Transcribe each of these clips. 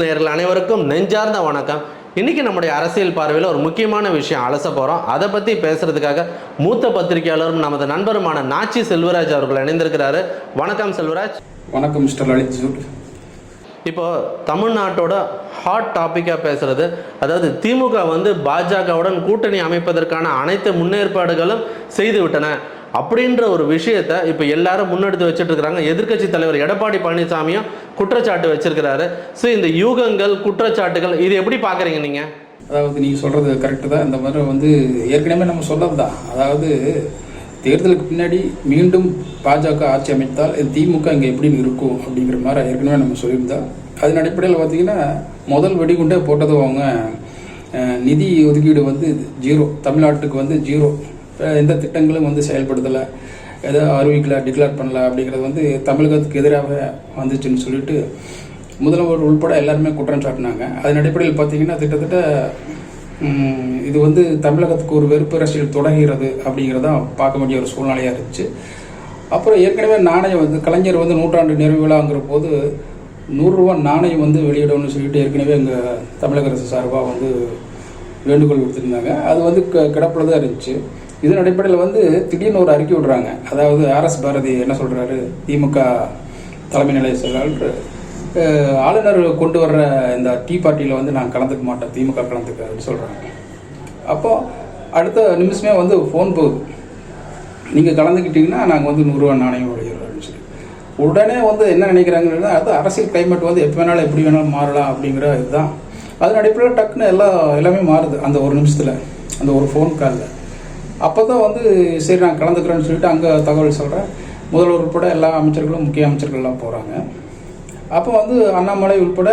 News அனைவருக்கும் நெஞ்சார்ந்த வணக்கம். இன்னைக்கு நம்முடைய அரசியல் பார்வையில் ஒரு முக்கியமான விஷயம் அலச போகிறோம் அதை பற்றி பேசுறதுக்காக மூத்த பத்திரிகையாளரும் நமது நண்பருமான நாச்சி செல்வராஜ் அவர்கள் இணைந்திருக்கிறாரு. வணக்கம் செல்வராஜ். வணக்கம் மிஸ்டர் லலித் ஜூட் இப்போ தமிழ்நாட்டோட ஹாட் டாப்பிக்காக பேசுறது அதாவது திமுக வந்து பாஜகவுடன் கூட்டணி அமைப்பதற்கான அனைத்து முன்னேற்பாடுகளும் செய்து விட்டன அப்படின்ற ஒரு விஷயத்தை இப்போ எல்லாரும் முன்னெடுத்து வச்சுட்டு இருக்கிறாங்க எதிர்க்கட்சி தலைவர் எடப்பாடி பழனிசாமியும் குற்றச்சாட்டு வச்சிருக்கிறாரு. ஸோ இந்த யூகங்கள் குற்றச்சாட்டுகள் இது எப்படி பார்க்குறீங்க நீங்கள் அதாவது நீங்கள் சொல்கிறது கரெக்டு தான். இந்த மாதிரி வந்து ஏற்கனவே நம்ம சொன்னது தான். அதாவது தேர்தலுக்கு பின்னாடி மீண்டும் பாஜக ஆட்சி அமைத்தால் திமுக இங்கே எப்படி இருக்கும் அப்படிங்கிற மாதிரி ஏற்கனவே நம்ம சொல்லியிருந்தோம் அதன் அடிப்படையில் பார்த்தீங்கன்னா முதல் வெடிகுண்டே போட்டது அவங்க நிதி ஒதுக்கீடு வந்து ஜீரோ. தமிழ்நாட்டுக்கு வந்து ஜீரோ. எந்த திட்டங்களும் வந்து செயல்படுத்தலை. எதோ அறிவிக்கல டிக்ளேர் பண்ணல அப்படிங்கிறது வந்து தமிழகத்துக்கு எதிராக வந்துச்சுன்னு சொல்லிட்டு முதல்வர் உள்பட எல்லாருமே குற்றம் சாட்டினாங்க. அதன் அடிப்படையில் பார்த்தீங்கன்னா கிட்டத்தட்ட இது வந்து தமிழகத்துக்கு ஒரு வெறுப்பு அரசியல் தொடங்குகிறது அப்படிங்கிறதான் பார்க்க வேண்டிய ஒரு சூழ்நிலையாக இருந்துச்சு. அப்புறம் ஏற்கனவே நாணயம் வந்து கலைஞர் வந்து நூற்றாண்டு நிறைவு விழாங்கிற போது நூறுரூவா நாணயம் வந்து வெளியிடணும்னு சொல்லிட்டு ஏற்கனவே எங்கள் தமிழக அரசு சார்பாக வந்து வேண்டுகோள் கொடுத்துருந்தாங்க அது வந்து க கிடப்பில் தான் இருந்துச்சு. இதன் அடிப்படையில் வந்து திடீர்னு ஒரு அறிக்கை விடுறாங்க. அதாவது ஆர்எஸ் பாரதி என்ன சொல்கிறாரு திமுக தலைமை நிலைய செயலாளர் ஆளுநர் கொண்டு வர்ற இந்த டீ பார்ட்டியில் வந்து நான் கலந்துக்க மாட்டேன் திமுக கலந்துக்க அப்படின்னு சொல்கிறாங்க அப்போது அடுத்த நிமிஷமே வந்து ஃபோன் போகுது. நீங்கள் கலந்துக்கிட்டிங்கன்னா நாங்கள் வந்து நூறுரூவா நாணயம் வெளியிடுறோம் அப்படின்னு சொல்லி. உடனே வந்து என்ன நினைக்கிறாங்கன்னா அது அரசியல் கிளைமேட் வந்து எப்போ வேணாலும் எப்படி வேணாலும் மாறலாம் அப்படிங்கிற இதுதான். அதன் அடிப்படையில் டக்குன்னு எல்லாம் எல்லாமே மாறுது. அந்த ஒரு நிமிஷத்தில் அந்த ஒரு ஃபோன் காலில் அப்போ தான் வந்து சரி நான் கலந்துக்கிறேன்னு சொல்லிட்டு அங்கே தகவல் சொல்கிறேன் முதல்வர் உட்பட எல்லா அமைச்சர்களும் முக்கிய அமைச்சர்கள்லாம் போகிறாங்க அப்போ வந்து அண்ணாமலை உட்பட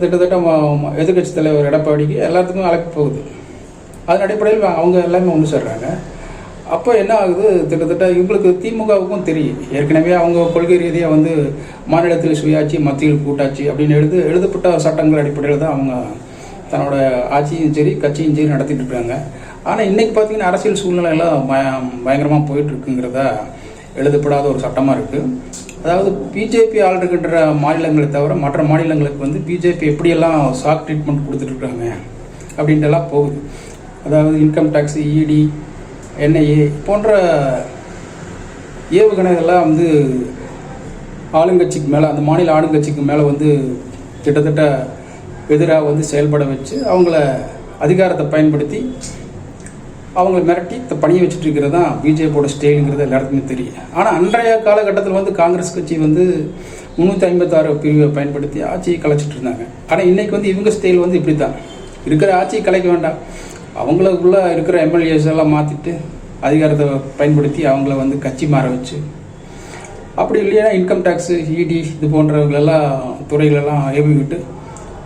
திட்டத்தட்ட கிட்டத்தட்ட எதிர்கட்சி தலைவர் எடப்பாடிக்கு எல்லாத்துக்கும் அழைப்பு போகுது. அதன் அடிப்படையில் அவங்க எல்லாமே ஒன்று சேர்றாங்க. அப்போ என்ன ஆகுது? கிட்டத்தட்ட இவங்களுக்கு திமுகவுக்கும் தெரியும். ஏற்கனவே அவங்க கொள்கை ரீதியாக வந்து மாநிலத்தில் சுயாட்சி மத்தியில் கூட்டாட்சி அப்படின்னு எழுது எழுதப்பட்ட சட்டங்கள் அடிப்படையில் தான் அவங்க தன்னோட ஆட்சியும் சரி கட்சியும் சரி நடத்திட்டு இருக்காங்க. ஆனால் இன்னைக்கு பார்த்தீங்கன்னா அரசியல் சூழ்நிலை எல்லாம் பய பயங்கரமாக போயிட்டுருக்குங்கிறதா எழுதப்படாத ஒரு சட்டமாக இருக்குது அதாவது பிஜேபி ஆளுகின்ற மாநிலங்களை தவிர மற்ற மாநிலங்களுக்கு வந்து பிஜேபி எப்படியெல்லாம் ஷாக் ட்ரீட்மெண்ட் கொடுத்துட்ருக்காங்க அப்படின்ட்டு எல்லாம் போகுது. அதாவது இன்கம் டேக்ஸ் இடி என்ஐஏ போன்ற ஏவுகணைகள்லாம் வந்து ஆளுங்கட்சிக்கு மேலே அந்த மாநில ஆளுங்கட்சிக்கு மேலே வந்து கிட்டத்தட்ட எதிராக வந்து செயல்பட வச்சு அவங்கள அதிகாரத்தை பயன்படுத்தி அவங்களை மிரட்டி த- பணியை வச்சுட்டு இருக்கிறது தான் பிஜேபியோட ஸ்டைலுங்கிறது எல்லாருக்குமே தெரியும். ஆனால் அன்றைய காலகட்டத்தில் வந்து காங்கிரஸ் கட்சி வந்து முந்நூற்றி ஐம்பத்தாறு பிரிவை பயன்படுத்தி ஆட்சியை கலைச்சிட்டு இருந்தாங்க. ஆனால் இன்னைக்கு வந்து இவங்க ஸ்டைல் வந்து இப்படி தான் இருக்கிற ஆட்சியை கலைக்க வேண்டாம். அவங்களுக்குள்ள இருக்கிற எம்எல்ஏஸ் எல்லாம் மாற்றிட்டு அதிகாரத்தை பயன்படுத்தி அவங்கள வந்து கட்சி மாற வச்சு. அப்படி இல்லையா இன்கம் டேக்ஸு இடி இது போன்றவங்களெல்லாம் துறைகளெல்லாம் ஏவிக்கிட்டு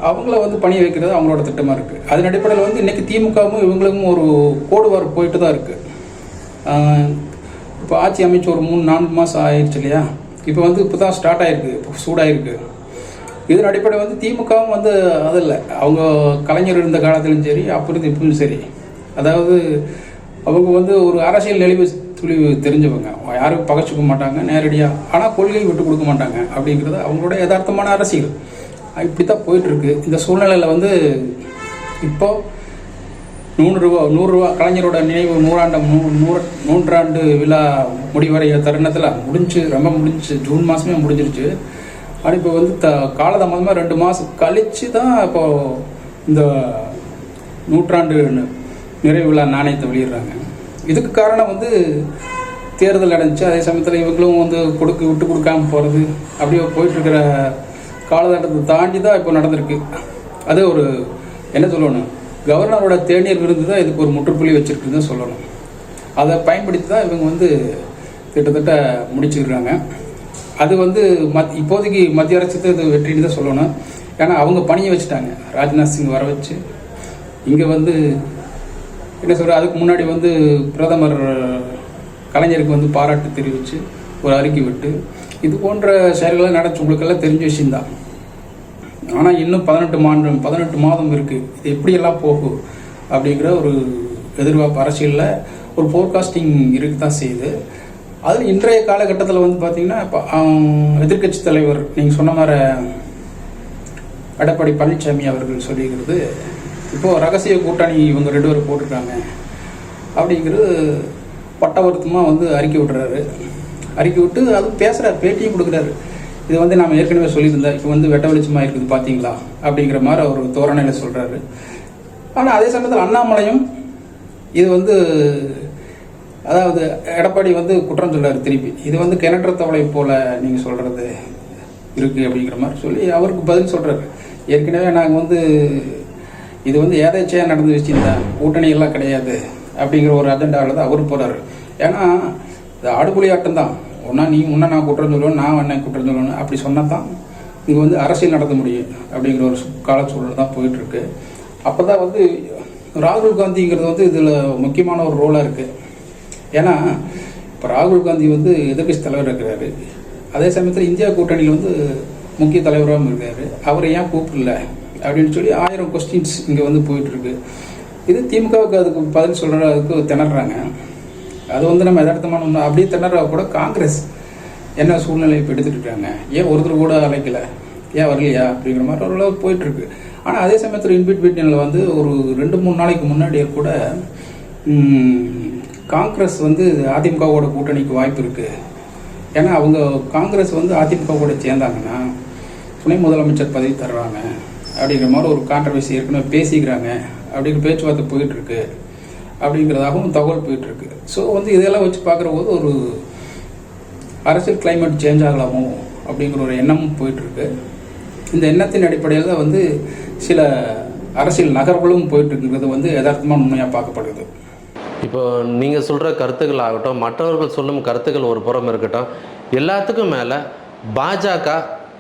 அவங்கள வந்து பணி வைக்கிறது அவங்களோட திட்டமாக இருக்குது அதன் அடிப்படையில் வந்து இன்றைக்கி திமுகவும் இவங்களுக்கும் ஒரு கோடுவார் போயிட்டு தான் இருக்குது இப்போ ஆட்சி அமைச்சு ஒரு மூணு நான்கு மாதம் ஆயிடுச்சு இல்லையா? இப்போ வந்து இப்போ தான் ஸ்டார்ட் ஆகிருக்கு இப்போ சூடாயிருக்கு. இதன் அடிப்படை வந்து திமுகவும் வந்து அது இல்லை அவங்க கலைஞர் இருந்த காலத்திலும் சரி அப்புறம் இப்பவும் சரி. அதாவது அவங்க வந்து ஒரு அரசியல் நெளிவு துளிவு தெரிஞ்சவங்க. யாரும் பகச்சுக்க மாட்டாங்க நேரடியாக ஆனால் கொள்கையை விட்டு கொடுக்க மாட்டாங்க அப்படிங்கிறது அவங்களோட யதார்த்தமான அரசியல். இப்படி தான் போயிட்டுருக்கு. இந்த சூழ்நிலையில் வந்து இப்போ நூறுரூவா நூறுரூவா கலைஞரோட நினைவு நூறாண்டு நூ நூறு நூற்றாண்டு விழா முடிவடைய தருணத்தில் முடிஞ்சு ரொம்ப முடிஞ்சு ஜூன் மாதமே முடிஞ்சிருச்சு. ஆனால் இப்போ வந்து த காலதாமதமாக ரெண்டு மாதம் கழித்து தான் இப்போது இந்த நூற்றாண்டு நிறைவு விழா நாணயத்தை வெளியிடுறாங்க. இதுக்கு காரணம் வந்து தேர்தல் அடைஞ்சி அதே சமயத்தில் இவங்களும் வந்து கொடுக்க விட்டு கொடுக்காம போகிறது அப்படியே போயிட்டுருக்கிற காலகட்டத்தை தாண்டி தான் இப்போ நடந்திருக்கு. அது ஒரு என்ன சொல்லணும் கவர்னரோட தேநீர் விருந்து தான் இதுக்கு ஒரு முற்றுப்புள்ளி வச்சிருக்குன்னு தான் சொல்லணும். அதை பயன்படுத்தி தான் இவங்க வந்து கிட்டத்தட்ட முடிச்சுக்கிறாங்க அது வந்து மத் இப்போதைக்கு மத்திய அரசு இது வெற்றின்னு தான் சொல்லணும். ஏன்னா அவங்க பணியை வச்சுட்டாங்க. ராஜ்நாத் சிங் வர வச்சு. இங்கே வந்து என்ன சொல்கிற அதுக்கு முன்னாடி வந்து பிரதமர் கலைஞருக்கு வந்து பாராட்டு தெரிவித்து ஒரு அறிக்கை விட்டு இது போன்ற செயல்களை நடச்சு உங்களுக்கெல்லாம் தெரிஞ்ச விஷயம்தான். ஆனால் இன்னும் பதினெட்டு மாதம் பதினெட்டு மாதம் இருக்குது இது எப்படியெல்லாம் போகும் அப்படிங்கிற ஒரு எதிர்பார்ப்பு அரசியலில் ஒரு ஃபோர்காஸ்டிங் இருக்கு தான் செய்யுது. அதில் இன்றைய காலகட்டத்தில் வந்து பார்த்தீங்கன்னா இப்போ எதிர்க்கட்சி தலைவர் நீங்கள் சொன்ன மாதிரி எடப்பாடி பழனிசாமி அவர்கள் சொல்லியிருக்கிறது இப்போது ரகசிய கூட்டணி இவங்க ரெண்டு பேரும் போட்டிருக்காங்க அப்படிங்கிறது பட்டவர்த்தமாக வந்து அறிக்கை விடுறாரு. அறிக்கை விட்டு அது பேசுகிறார் பேட்டியும் கொடுக்குறாரு. இது வந்து நாம் ஏற்கனவே சொல்லியிருந்தேன் இப்போ வந்து வெட்ட வெளிச்சமாக இருக்குது பார்த்தீங்களா அப்படிங்கிற மாதிரி அவர் தோரணையில் சொல்கிறாரு ஆனால் அதே சமயத்தில் அண்ணாமலையும் இது வந்து அதாவது எடப்பாடி வந்து குற்றம் சொல்றாரு திருப்பி. இது வந்து கிணற்ற தவளை போல நீங்கள் சொல்கிறது இருக்குது அப்படிங்கிற மாதிரி சொல்லி அவருக்கு பதில் சொல்கிறாரு ஏற்கனவே நாங்கள் வந்து இது வந்து ஏதாச்சியாக நடந்து வச்சுருந்தேன் கூட்டணி எல்லாம் கிடையாது அப்படிங்கிற ஒரு அஜெண்டாவில் தான் அவர் போகிறாரு ஏன்னா இது ஆடுபுலி ஆட்டம் தான். ஒன்றா நீ முன்ன நான் குற்றம் சொல்லுவேன் நான் என்ன குற்றம் சொல்லணும் அப்படி சொன்னால் தான் இங்கே வந்து அரசியல் நடத்த முடியும் அப்படிங்கிற ஒரு கால சூழல் தான் போயிட்டுருக்கு. அப்போ தான் வந்து ராகுல் காந்திங்கிறது வந்து இதில் முக்கியமான ஒரு ரோலாக இருக்குது ஏன்னா இப்போ ராகுல் காந்தி வந்து எதிர்கட்சி தலைவர் இருக்கிறாரு. அதே சமயத்தில் இந்தியா கூட்டணியில் வந்து முக்கிய தலைவராகவும் இருக்காரு. அவரை ஏன் கூப்பிடல அப்படின்னு சொல்லி ஆயிரம் கொஸ்டின்ஸ் இங்கே வந்து போயிட்டுருக்கு. இது திமுகவுக்கு அதுக்கு பதில் சொல்கிற அதுக்கு திணறாங்க அது வந்து நம்ம யதார்த்தமான ஒன்று அப்படியே திணறா கூட காங்கிரஸ் என்ன சூழ்நிலை இப்போ எடுத்துட்டு இருக்காங்க ஏன் ஒருத்தர் கூட அழைக்கல? ஏன் வரலையா? அப்படிங்கிற மாதிரி ஓரளவு போயிட்டுருக்கு. ஆனால் அதே சமயத்தில் இன்பிட் வீட்டில் வந்து ஒரு ரெண்டு மூணு நாளைக்கு முன்னாடியே கூட காங்கிரஸ் வந்து அதிமுகவோட கூட்டணிக்கு வாய்ப்பு இருக்குது ஏன்னா அவங்க காங்கிரஸ் வந்து அதிமுக கூட சேர்ந்தாங்கன்னா துணை முதலமைச்சர் பதவி தர்றாங்க. அப்படிங்கிற மாதிரி ஒரு கான்ட்ரவர்சி ஏற்கனவே பேசிக்கிறாங்க. அப்படிங்கிற பேச்சுவார்த்தை போயிட்டுருக்கு. அப்படிங்கிறதாகவும் தகவல் போயிட்டுருக்கு. ஸோ வந்து இதெல்லாம் வச்சு பார்க்குற போது ஒரு அரசியல் கிளைமேட் சேஞ்ச் ஆகலாமோ அப்படிங்கிற ஒரு எண்ணமும் போயிட்டுருக்கு. இந்த எண்ணத்தின் அடிப்படையில் தான் வந்து சில அரசியல் நகர்களும் போயிட்டுருக்கிறது வந்து யதார்த்தமாக உண்மையாக பார்க்கப்படுது. இப்போ நீங்கள் சொல்கிற கருத்துக்கள் ஆகட்டும் மற்றவர்கள் சொல்லும் கருத்துக்கள் ஒரு புறம் இருக்கட்டும் எல்லாத்துக்கும் மேலே பாஜக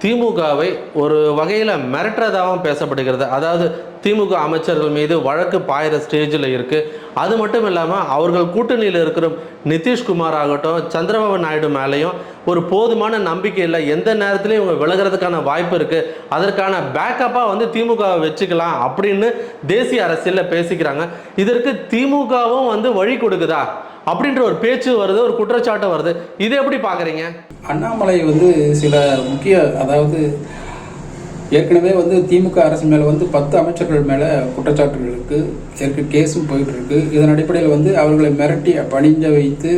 திமுகவை ஒரு வகையில் மிரட்டுறதாகவும் பேசப்படுகிறது. அதாவது திமுக அமைச்சர்கள் மீது வழக்கு பாயிற ஸ்டேஜில் இருக்குது அது மட்டும் இல்லாமல் அவர்கள் கூட்டணியில் இருக்கிற நிதிஷ்குமார் ஆகட்டும் சந்திரபாபு நாயுடு மேலேயும் ஒரு போதுமான நம்பிக்கை இல்லை. எந்த நேரத்துலையும் இவங்க விலகிறதுக்கான வாய்ப்பு இருக்குது அதற்கான பேக்கப்பாக வந்து திமுகவை வச்சுக்கலாம் அப்படின்னு தேசிய அரசியலில் பேசிக்கிறாங்க. இதற்கு திமுகவும் வந்து வழி கொடுக்குதா? அப்படின்ற ஒரு பேச்சு வருது ஒரு குற்றச்சாட்டு வருது. இதை எப்படி பார்க்குறீங்க அண்ணாமலை வந்து சில முக்கிய அதாவது ஏற்கனவே வந்து திமுக அரசு மேலே வந்து பத்து அமைச்சர்கள் மேலே குற்றச்சாட்டுகள் இருக்குது ஏற்க கேஸும் போயிட்டுருக்கு. இதன் அடிப்படையில் வந்து அவர்களை மிரட்டி பணிஞ்ச வைத்து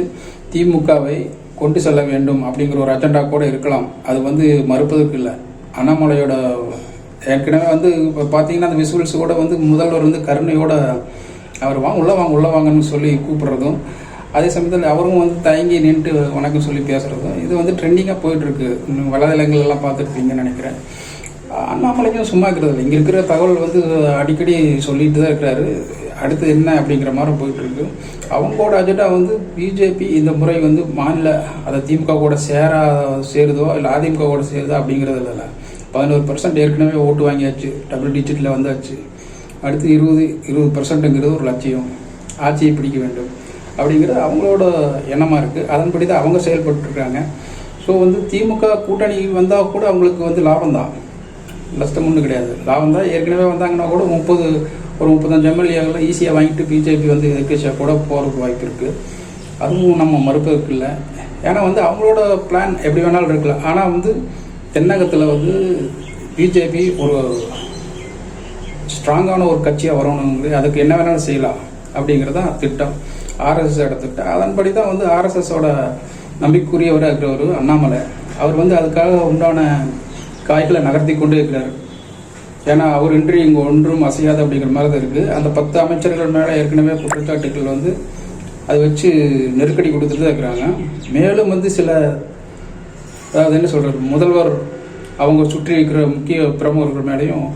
திமுகவை கொண்டு செல்ல வேண்டும் அப்படிங்கிற ஒரு அஜெண்டா கூட இருக்கலாம். அது வந்து மறுப்பதற்கு இல்லை. அண்ணாமலையோட ஏற்கனவே வந்து இப்போ பார்த்தீங்கன்னா அந்த விசுவல்ஸ் கூட வந்து முதல்வர் வந்து கருணையோட அவர் வாங்க உள்ளே வாங்க உள்ளே வாங்கன்னு சொல்லி கூப்பிட்றதும் அதே சமயத்தில் அவரும் வந்து தயங்கி நின்று வணக்கம் சொல்லி பேசுறதும் இது வந்து ட்ரெண்டிங்காக போயிட்டுருக்கு. இன்னும் வலைதளங்கள் எல்லாம் பார்த்துருப்பீங்கன்னு நினைக்கிறேன். அண்ணாமலைக்கும் சும்மா இருக்கிறது இல்லை இங்கே இருக்கிற தகவல் வந்து அடிக்கடி சொல்லிட்டு தான் இருக்கிறாரு. அடுத்து என்ன அப்படிங்கிற மாதிரி போயிட்டு இருக்கு. அவங்களோட அஜெண்டா வந்து பிஜேபி இந்த முறை வந்து மாநில அதை திமுக கூட சேரா சேருதோ இல்லை அதிமுக கூட சேருதோ அப்படிங்கிறது இல்லை. பதினோரு பர்சன்ட் ஏற்கனவே ஓட்டு வாங்கியாச்சு. டபுள் டிஜிட்டில் வந்தாச்சு. அடுத்து இருபது இருபது பர்சன்ட்டுங்கிறது ஒரு லட்சியம். ஆட்சியை பிடிக்க வேண்டும். அப்படிங்கிறது அவங்களோட எண்ணமாக இருக்குது அதன்படி தான் அவங்க செயல்பட்டுருக்காங்க. ஸோ வந்து திமுக கூட்டணி வந்தால் கூட அவங்களுக்கு வந்து லாபம் தான் நஷ்டம் ஒன்றும் கிடையாது. லாபம் தான் ஏற்கனவே வந்தாங்கன்னா கூட முப்பது ஒரு முப்பத்தஞ்சு எம்எல்ஏகளை ஈஸியாக வாங்கிட்டு பிஜேபி வந்து எதிர்கட்சியாக கூட போகிறதுக்கு வாய்ப்பு இருக்குது அதுவும் நம்ம மறுப்பதற்கு இல்லை. ஏன்னா வந்து அவங்களோட பிளான் எப்படி வேணாலும் இருக்கலாம். ஆனால் வந்து தென்னகத்தில் வந்து பிஜேபி ஒரு ஸ்ட்ராங்கான ஒரு கட்சியாக வரணுங்கிறது அதுக்கு என்ன வேணாலும் செய்யலாம் அப்படிங்கிறது தான் திட்டம். ஆர்எஸ்எஸோட திட்டம் அதன்படி தான் வந்து ஆர்எஸ்எஸோட நம்பிக்கைக்குரியவராக இருக்கிறவர் அண்ணாமலை. அவர் வந்து அதுக்காக உண்டான காய்களை நகர்த்தி கொண்டே இருக்கிறார் ஏன்னா அவர் இன்றி இங்கே ஒன்றும் அசையாது அப்படிங்கிற மாதிரி தான் இருக்குது அந்த பத்து அமைச்சர்கள் மேலே ஏற்கனவே குற்றச்சாட்டுகள் வந்து அதை வச்சு நெருக்கடி கொடுத்துட்டு தான் இருக்கிறாங்க. மேலும் வந்து சில அதாவது என்ன சொல்கிறது முதல்வர் அவங்க சுற்றி இருக்கிற முக்கிய பிரமுகர்கள் மேலேயும்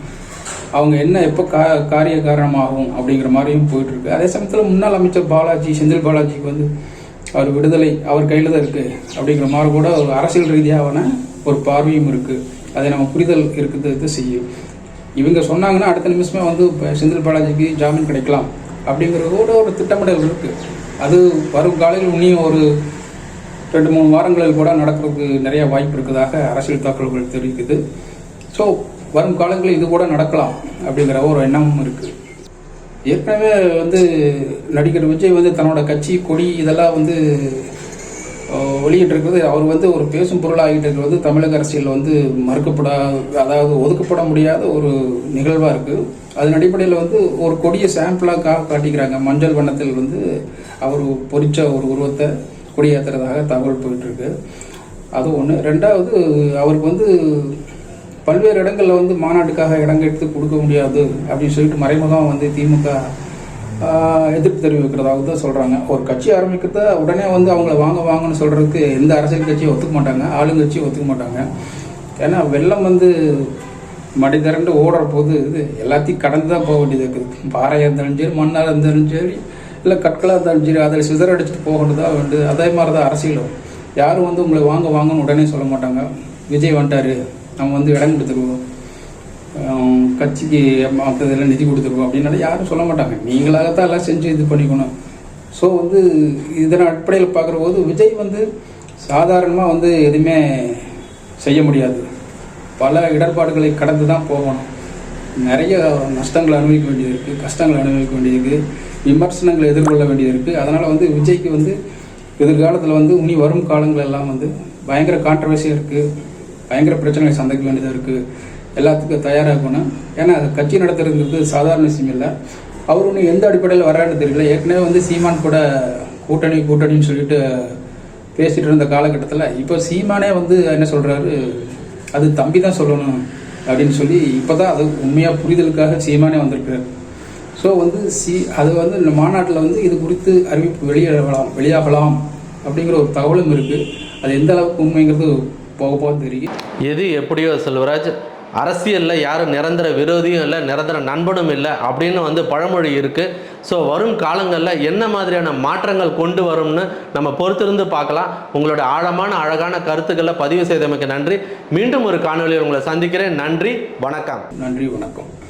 அவங்க என்ன எப்போ கா காரிய காரணமாகும் அப்படிங்கிற மாதிரியும் போயிட்டுருக்கு அதே சமயத்தில் முன்னாள் அமைச்சர் பாலாஜி செந்தில் பாலாஜிக்கு வந்து அவர் விடுதலை அவர் கையில் தான் இருக்குது அப்படிங்கிற மாதிரி கூட ஒரு அரசியல் ரீதியான ஒரு பார்வையும் இருக்குது அதை நம்ம புரிதல் இருக்கிறது இது செய்யும் இவங்க சொன்னாங்கன்னா அடுத்த நிமிஷமே வந்து இப்போ செந்தில் பாலாஜிக்கு ஜாமீன் கிடைக்கலாம் அப்படிங்கிறதோட ஒரு திட்டமிடல் இருக்குது அது வரும் காலையில் இன்னும் ஒரு ரெண்டு மூணு வாரங்களில் கூட நடக்கிறதுக்கு நிறைய வாய்ப்பு இருக்கிறதாக அரசியல் தகவல்கள் தெரிவிக்குது. ஸோ வரும் காலங்களில் இது கூட நடக்கலாம் அப்படிங்கிற ஒரு எண்ணமும் இருக்குது ஏற்கனவே வந்து நடிகர் விஜய் வந்து தன்னோட கட்சி கொடி இதெல்லாம் வந்து வெளியிட்டிருக்கிறது. அவர் வந்து ஒரு பேசும் பொருளாகிட்டு இருக்கிறது வந்து தமிழக அரசியலில் வந்து மறுக்கப்படா அதாவது ஒதுக்கப்பட முடியாத ஒரு நிகழ்வாக இருக்குது அதன் அடிப்படையில் வந்து ஒரு கொடிய சாம்பிளாக கா காட்டிக்கிறாங்க. மஞ்சள் வண்ணத்தில் வந்து அவர் பொறிச்ச ஒரு உருவத்தை கொடியேற்றுறதாக தகவல் போயிட்டுருக்கு. அது ஒன்று ரெண்டாவது அவருக்கு வந்து பல்வேறு இடங்களில் வந்து மாநாட்டுக்காக இடம் எடுத்து கொடுக்க முடியாது அப்படின்னு சொல்லிட்டு மறைமுகம் வந்து திமுக எதிர்ப்பு தெரிவிக்கிறதாக தான் சொல்கிறாங்க ஒரு கட்சி ஆரம்பிக்கிறத உடனே வந்து அவங்கள வாங்க வாங்கன்னு சொல்கிறதுக்கு எந்த அரசியல் கட்சியும் ஒத்துக்க மாட்டாங்க. ஆளுங்கட்சியும் ஒத்துக்க மாட்டாங்க. ஏன்னா வெள்ளம் வந்து மடி திரண்டு ஓடுற போது இது எல்லாத்தையும் கடந்து தான் போக வேண்டியது இருக்குது. பாறையாக இருந்தாலும் சரி மண்ணாக இருந்தாலும் சரி இல்லை கற்களாக இருந்தாலும் சரி அதில் சிதறடிச்சிட்டு போகிறது தான் வேண்டு. அதே மாதிரி தான் அரசியலும். யாரும் வந்து உங்களை வாங்க வாங்கன்னு உடனே சொல்ல மாட்டாங்க. விஜய் வந்துட்டாரு. நம்ம வந்து இடம் கொடுத்துருவோம். கட்சிக்கு மற்றதெல்லாம் நிதி கொடுத்துருக்கோம் அப்படின்னால யாரும் சொல்ல மாட்டாங்க. நீங்களாகத்தான் எல்லாம் செஞ்சு இது பண்ணிக்கணும். ஸோ வந்து இதன் அடிப்படையில் பார்க்குற போது விஜய் வந்து சாதாரணமாக வந்து எதுவுமே செய்ய முடியாது. பல இடர்பாடுகளை கடந்து தான் போகணும். நிறைய நஷ்டங்களை அனுபவிக்க வேண்டியது இருக்குது கஷ்டங்களை அனுபவிக்க வேண்டியது இருக்குது விமர்சனங்களை எதிர்கொள்ள வேண்டியது இருக்குது அதனால் வந்து விஜய்க்கு வந்து எதிர்காலத்தில் வந்து இனி வரும் காலங்கள் எல்லாம் வந்து பயங்கர கான்ட்ரவர்சியாக இருக்குது பயங்கர பிரச்சனைகளை சந்திக்க வேண்டியதாக இருக்குது எல்லாத்துக்கும் தயாராக இருக்கணும் ஏன்னா அது கட்சி நடத்துறதுங்கிறது சாதாரண விஷயம் இல்லை. அவர் ஒன்றும் எந்த அடிப்படையில் வரான்னு தெரியல. ஏற்கனவே வந்து சீமான் கூட கூட்டணி கூட்டணின்னு சொல்லிட்டு பேசிகிட்டு இருந்த காலகட்டத்தில் இப்போ சீமானே வந்து என்ன சொல்கிறாரு அது தம்பி தான் சொல்லணும் அப்படின்னு சொல்லி இப்போ தான் அது உண்மையாக புரிதலுக்காக சீமானே வந்திருக்கிறார். ஸோ வந்து சி அது வந்து இந்த மாநாட்டில் வந்து இது குறித்து அறிவிப்பு வெளியிடலாம் வெளியாகலாம் அப்படிங்கிற ஒரு தகவலும் இருக்குது அது எந்த அளவுக்கு உண்மைங்கிறது போக போக தெரியும். எது எப்படியோ செல்வராஜ் அரசியலில் யாரும் நிரந்தர விரோதியும் இல்லை நிரந்தர நண்பனும் இல்லை அப்படின்னு வந்து பழமொழி இருக்குது ஸோ வரும் காலங்களில் என்ன மாதிரியான மாற்றங்கள் கொண்டு வரும்னு நம்ம பொறுத்திருந்து பார்க்கலாம். உங்களோட ஆழமான அழகான கருத்துக்களை பதிவு செய்தமைக்கு நன்றி. மீண்டும் ஒரு காணொலியில் உங்களை சந்திக்கிறேன். நன்றி வணக்கம். நன்றி வணக்கம்.